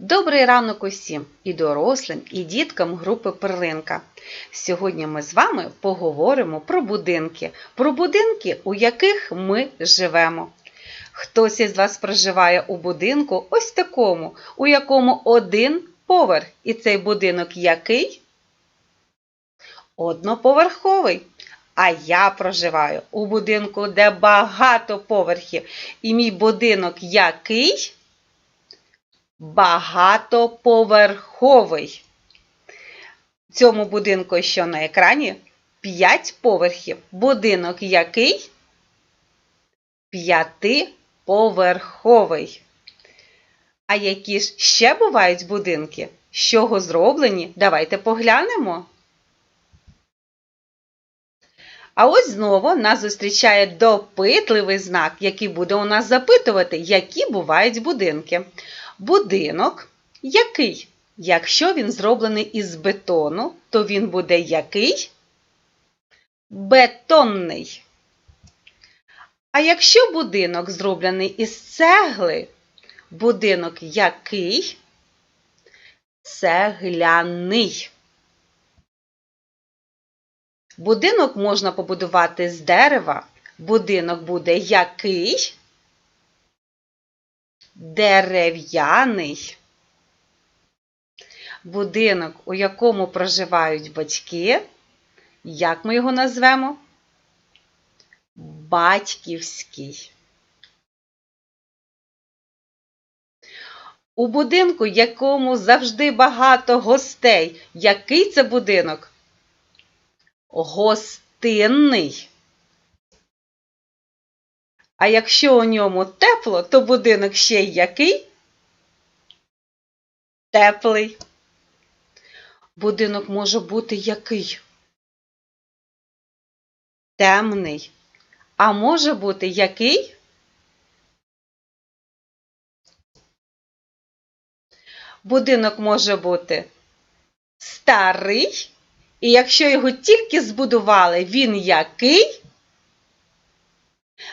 Добрий ранок усім і дорослим, і діткам групи Перлинка. Сьогодні ми з вами поговоримо про будинки, про будинки, у яких ми живемо. Хтось із вас проживає у будинку ось такому, у якому один поверх. І цей будинок який? Одноповерховий. А я проживаю у будинку, де багато поверхів. І мій будинок який? Багатоповерховий. В цьому будинку, що на екрані, 5 поверхів. Будинок який? П'ятиповерховий. А які ж ще бувають будинки? З чого зроблені? Давайте поглянемо. А ось знову нас зустрічає допитливий знак, який буде у нас запитувати, які бувають будинки. Будинок який? Якщо він зроблений із бетону, то він буде який? Бетонний. А якщо будинок зроблений із цегли, будинок який? Цегляний. Будинок можна побудувати з дерева. Будинок буде який? Дерев'яний. Будинок, у якому проживають батьки. Як ми його назвемо? Батьківський. У будинку, якому завжди багато гостей. Який це будинок? Гостинний. А якщо у ньому тепло, то будинок ще й який? Теплий. Будинок може бути який? Темний. А може бути який? Будинок може бути старий. І якщо його тільки збудували, він який?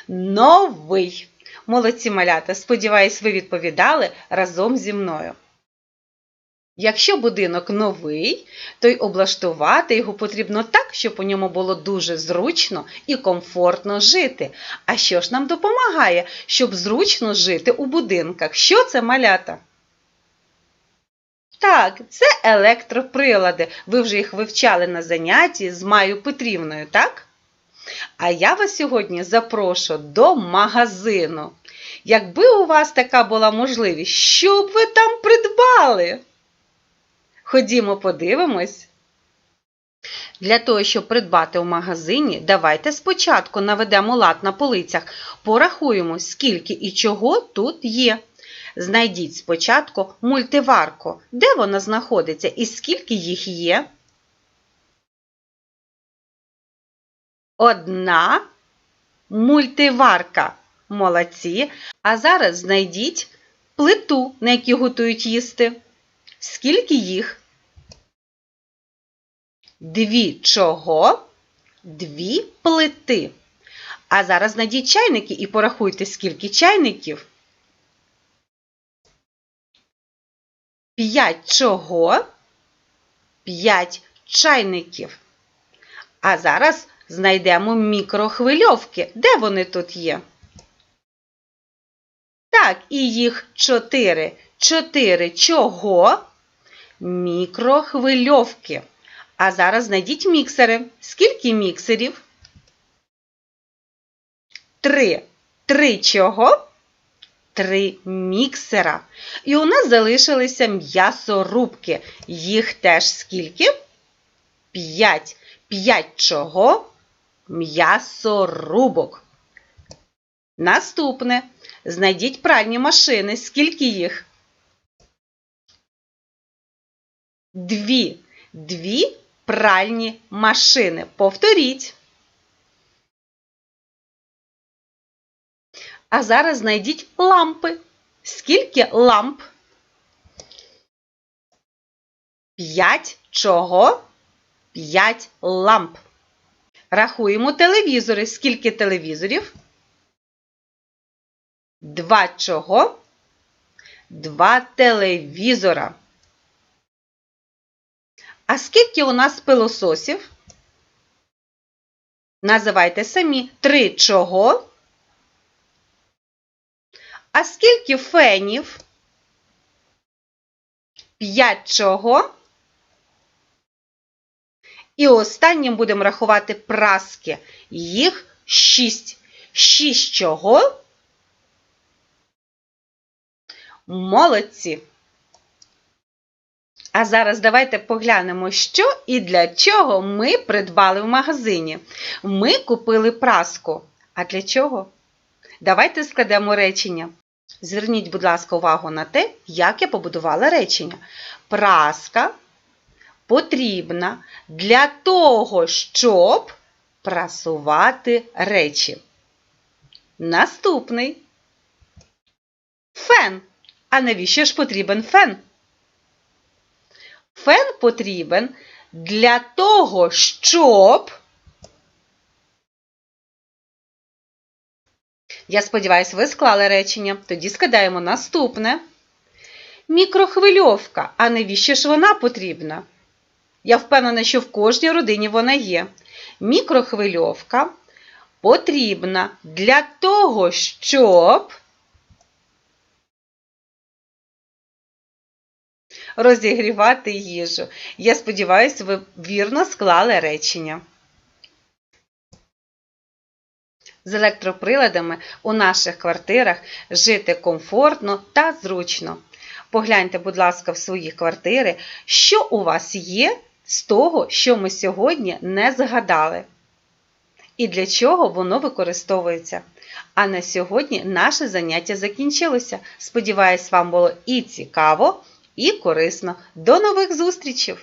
Новий. Молодці малята, сподіваюсь, ви відповідали разом зі мною. Якщо будинок новий, то й облаштувати його потрібно так, щоб у ньому було дуже зручно і комфортно жити. А що ж нам допомагає, щоб зручно жити у будинках? Що це малята? Так, це електроприлади. Ви вже їх вивчали на занятті з Маю Петрівною, так? А я вас сьогодні запрошу до магазину. Якби у вас така була можливість, що б ви там придбали? Ходімо, подивимось. Для того, щоб придбати у магазині, давайте спочатку наведемо лад на полицях, порахуємо, скільки і чого тут є. Знайдіть спочатку мультиварку. Де вона знаходиться і скільки їх є? Одна мультиварка. Молодці. А зараз знайдіть плиту, на якій готують їсти. Скільки їх? Дві чого? Дві плити. А зараз знайдіть чайники і порахуйте, скільки чайників. П'ять чого? П'ять чайників. А зараз знайдемо мікрохвильовки. Де вони тут є? Так, і їх чотири. Чотири чого? Мікрохвильовки. А зараз знайдіть міксери. Скільки міксерів? Три. Три чого? Три міксера. І у нас залишилися м'ясорубки. Їх теж скільки? П'ять. П'ять чого? М'ясорубок. Наступне. Знайдіть пральні машини. Скільки їх? Дві. Дві пральні машини. Повторіть. А зараз знайдіть лампи. Скільки ламп? П'ять чого? П'ять ламп. Рахуємо телевізори. Скільки телевізорів? Два чого? два телевізора. А скільки у нас пилососів? Називайте самі три чого? А скільки фенів? П'ять чого? І останнім будемо рахувати праски. Їх шість. Шість чого? Молодці. А зараз давайте поглянемо, що і для чого ми придбали в магазині. Ми купили праску. А для чого? Давайте складемо речення. Зверніть, будь ласка, увагу на те, як я побудувала речення. Праска потрібна для того, щоб прасувати речі. Наступний фен. А навіщо ж потрібен фен? Фен потрібен для того, щоб. Я сподіваюся, ви склали речення. Тоді складаємо наступне. Мікрохвильовка. А навіщо ж вона потрібна? Я впевнена, що в кожній родині вона є. Мікрохвильовка потрібна для того, щоб розігрівати їжу. Я сподіваюся, ви вірно склали речення. З електроприладами у наших квартирах жити комфортно та зручно. Погляньте, будь ласка, в свої квартири, що у вас є з того, що ми сьогодні не згадали. І для чого воно використовується. А на сьогодні наше заняття закінчилося. Сподіваюсь, вам було і цікаво, і корисно. До нових зустрічей!